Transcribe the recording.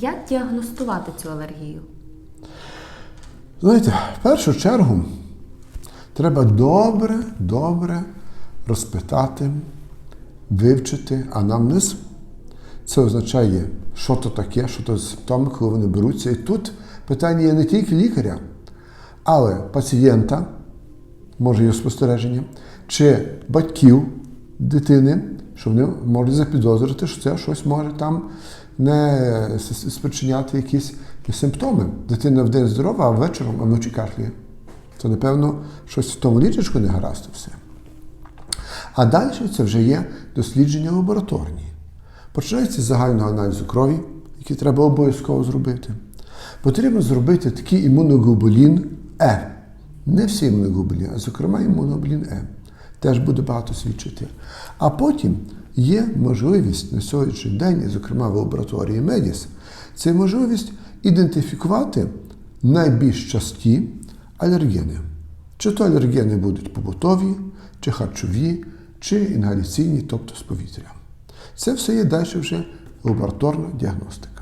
Як діагностувати цю алергію? Знаєте, в першу чергу треба добре, добре розпитати, вивчити анамнез. Це означає, що то таке, що то симптоми, коли вони беруться. І тут питання є не тільки лікаря, але пацієнта, може його спостереження, чи батьків дитини, що вони можуть запідозрити, що це щось може там не спричиняти якісь симптоми. Дитина вдень здорова, а вечором, а вночі кашляє. То, напевно, щось в тому лічечку не гаразд все. А далі це вже є дослідження лабораторні. Починається з загального аналізу крові, який треба обов'язково зробити. Потрібно зробити такий імуноглобулін Е. Не всі імуноглобуліни, а зокрема імуноглобулін Е. Теж буде багато свідчити. А потім є можливість на сьогоднішній день, і, зокрема в лабораторії Медіс, це можливість ідентифікувати найбільш часті алергени. Чи то алергени будуть побутові, чи харчові, чи інгаляційні, тобто з повітря. Це все є далі вже лабораторна діагностика.